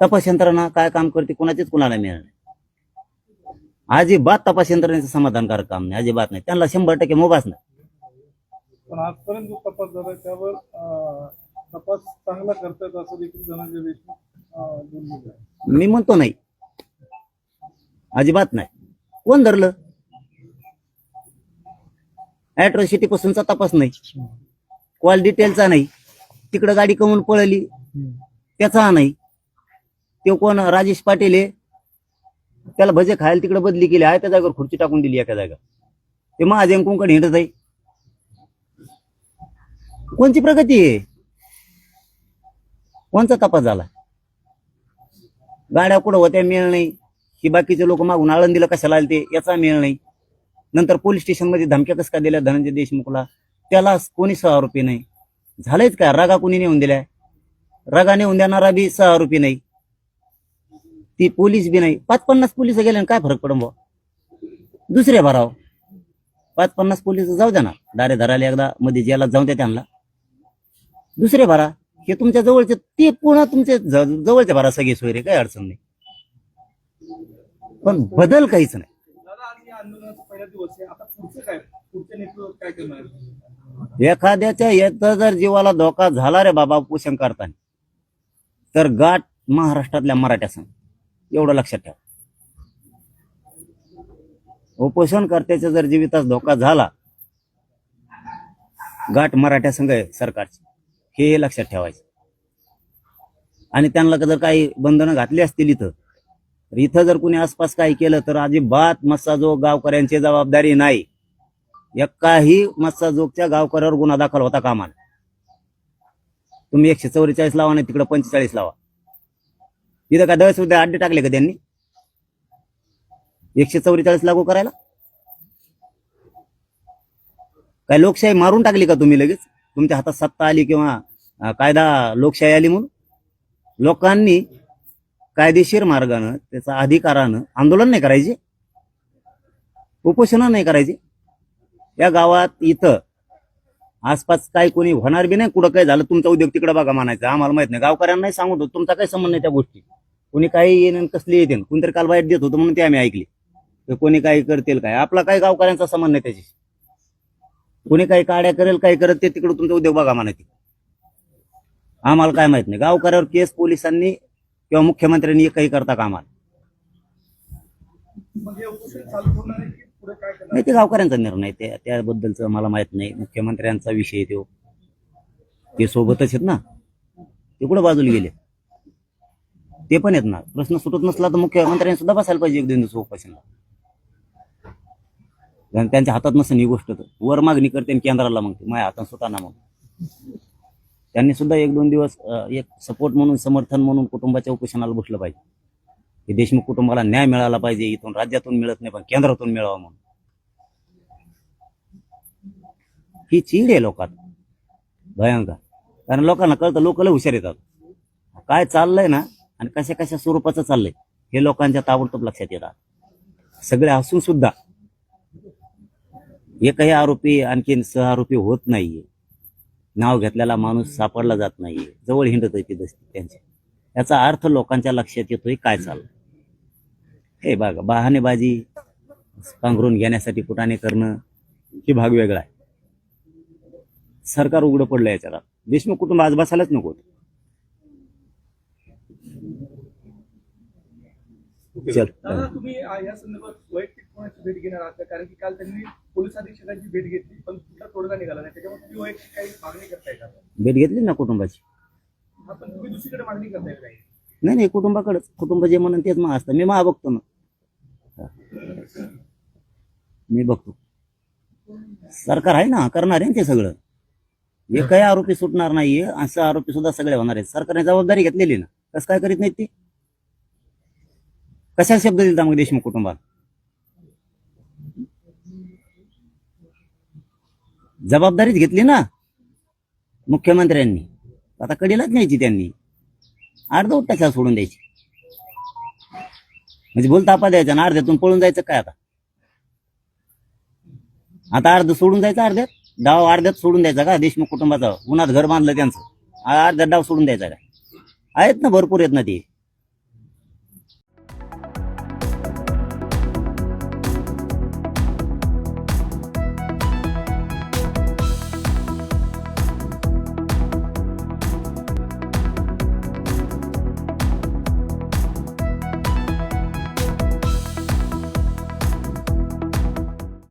तपास यंत्रणा काय काम करते कोणाचीच कोणाला मिळणार नाही. अजिबात तपास यंत्रणेचं समाधानकारक काम नाही अजिबात नाही. त्यांना शंभर टक्के मोबाच नाही. पण आजपर्यंत जो तपास झाला त्यावर तपास चांगला करतायत असं देखील धनंजय देशमुख मी म्हणतो नाही. अजिबात नाही. कोण धरलं? अॅट्रॉसिटी पासूनचा तपास नाही. कॉल डिटेलचा नाही. तिकडं गाडी कमून पळली. त्याचा नाही. ते कोण? राजेश पाटील आहे. त्याला भजे खायला तिकडे बदली केली आहे त्या जागेवर खुर्ची टाकून दिली एका जागा ते माझे कोणकडे हिंडत आहे. कोणची प्रगती आहे? कोणचा तपास झाला? गाड्या कुठं होत्या मिळ नाही. की बाकीचे लोक मागून आळंदीला कशाला आले ते याचा मिळ नाही. नंतर पोलीस स्टेशनमध्ये धमक्या कस का दिल्या धनंजय देशमुखला? त्याला कोणी सहा आरोपी नाही. झालंयच काय रागा कोणी नेऊन दिलाय? रागा नेऊन देणारा बी सहा आरोपी नाही. ती पोलीस बी नाही. पाच पन्नास पोलीस गेले काय फरक पडून बुवा दुसरे भराव. पाच पन्नास पोलीस जाऊ द्या ना. दारे धरायला एकदा मध्ये जेला जाऊ द्या त्यांना. दुसरे भरा. हे तुमच्या जवळचे ते पुन्हा तुमच्या ज- जवळचे भरा सगळे सोयरे काही अडचण नाही. पण बदल काहीच नाही? एखाद्याच्या येतं जर जीवाला धोका झाला रे बाबा उपोषण करताना तर गाठ महाराष्ट्रातल्या मराठ्या संघ एवढं लक्षात ठेवा. उपोषणकर्त्याचा जर जीवितास धोका झाला गाठ मराठ्या संघ आहे सरकारची हे लक्षात ठेवायचं. आणि त्यांना जर काही बंधनं घातली असतील इथं तर इथं जर कुणी आसपास काही केलं तर अजिबात मस्साजोग गावकऱ्यांची जबाबदारी नाही. एकाही मत्स्यजोगच्या गावकऱ्यावर गुन्हा दाखल होता कामाला. तुम्ही एकशे चौवेचाळीस लावा नाही तिकडे पंचेचाळीस लावा. इथं काय दहशत अड्डे टाकले का त्यांनी? एकशे चौवेचाळीस लागू करायला? काय लोकशाही मारून टाकली का तुम्ही लगेच? तुमच्या हातात सत्ता आली किंवा कायदा लोकशाही आली म्हणून? लोकांनी कायदेशीर मार्गानं त्याचा अधिकारानं आंदोलन नाही करायचे. उपोषण नाही करायचे. या गावात इथं आसपास काय कोणी होणार बी नाही कुठं काय झालं तुमचा उद्योग तिकडे बघा म्हणायचं. आम्हाला माहीत नाही. गावकऱ्यांना नाही सांगत होतो. तुमचा काही संबंध नाही त्या गोष्टी. कोणी काही येईन कसली येते. कोणतरी काल बाहेर देत होतं म्हणून ते आम्ही ऐकले. तर कोणी काही करतील काय? आपला काही गावकऱ्यांचा संबंध नाही त्याची कोणी काही काड्या करेल काही करत ते तिकडे तुमचा उद्योग बघा म्हणायचे. आम्हाला काय माहीत नाही. गावकऱ्यावर केस पोलिसांनी किंवा मुख्यमंत्र्यांनी काही करता कामाला मग हे उपोषण चालू ठेवणार आहे की पुढे काय करणार नाही ते गावकऱ्यांचा निर्णय ते त्याबद्दलच मला माहीत नाही. मुख्यमंत्र्यांचा विषय तो. ते सोबतच आहेत ना. ते कुठं बाजूला गेले? ते पण आहेत ना. प्रश्न सुटत नसला तर मुख्यमंत्र्यांनी सुद्धा बसायला पाहिजे एक दोन दिवस उपोषणला. कारण त्यांच्या हातात नसेल ही गोष्ट तर. वर मागणी करते आणि केंद्राला मग ते माझ्या हातात सुद्धा ना मग. त्यांनी सुद्धा एक दोन दिवस एक सपोर्ट म्हणून समर्थन म्हणून कुटुंबाच्या उपोषणाला बसलं पाहिजे. की देशमुख कुटुंबाला न्याय मिळाला पाहिजे इथून राज्यातून मिळत नाही पण केंद्रातून मिळावा म्हणून. ही चीड आहे लोकात. भयंकर. कारण लोकांना कळतं लोक लय हुशार येतात. काय चाललंय ना आणि कशा कशा स्वरूपाचं चाललंय हे लोकांच्या ताबडतोब लक्षात येतात. सगळे असून सुद्धा. एकही आरोपी आणखीन सह आरोपी होत नाहीये. नाव घेतलेला माणूस सापडला जात नाहीये. जवळ हिंडत ती दस्ती त्यांच्या याचा अर्थ लोकांच्या लक्षात येतोय काय चाललंय. हे बघा बहाणेबाजी पांघरून घेण्यासाठी कुटाने करणं ही भाग वेगळा आहे. सरकार उघडं पडलं याच्याला. देशमुख कुटुंब आज बसायलाच नको. चल. तुम्ही या संदर्भात वैयक्तिक कोणाची भेट घेणार आहात? कारण की काल त्यांनी पोलीस अधीक्षकांची भेट घेतली पण कुठला तोडगा निघाला नाही. त्याच्यामुळे तुम्ही वैयक्तिक काही मागणी करताय का? भेट घेतली ना कुटुंबाची? नाही. नाही कुटुंबाकडेच. कुटुंब जे म्हणून तेच मग असतं. मी मा बघतो ना. मी बघतो. सरकार आहे ना करणार आहे ना ते सगळं. हे काही आरोपी सुटणार नाहीये असं आरोपी सुद्धा सगळे होणार आहेत. सरकारने जबाबदारी घेतलेली ना. कसं काय करीत नाहीत ते? कशा शब्द दिलता मग देशमुख कुटुंबात जबाबदारीच घेतली ना मुख्यमंत्र्यांनी. आता कडीलाच न्यायची त्यांनी. अर्धा कशाला सोडून द्यायची. म्हणजे बोल तापा द्यायचा ना अर्ध्यातून पळून जायचं काय आता? आता अर्ध सोडून जायचं अर्ध्यात? डाव अर्ध्यात सोडून द्यायचा का? देशमुख कुटुंबाचा. उन्हात घर बांधलं त्यांचं. अर्ध्यात डाव सोडून द्यायचा का? आहेत ना भरपूर आहेत ना ते.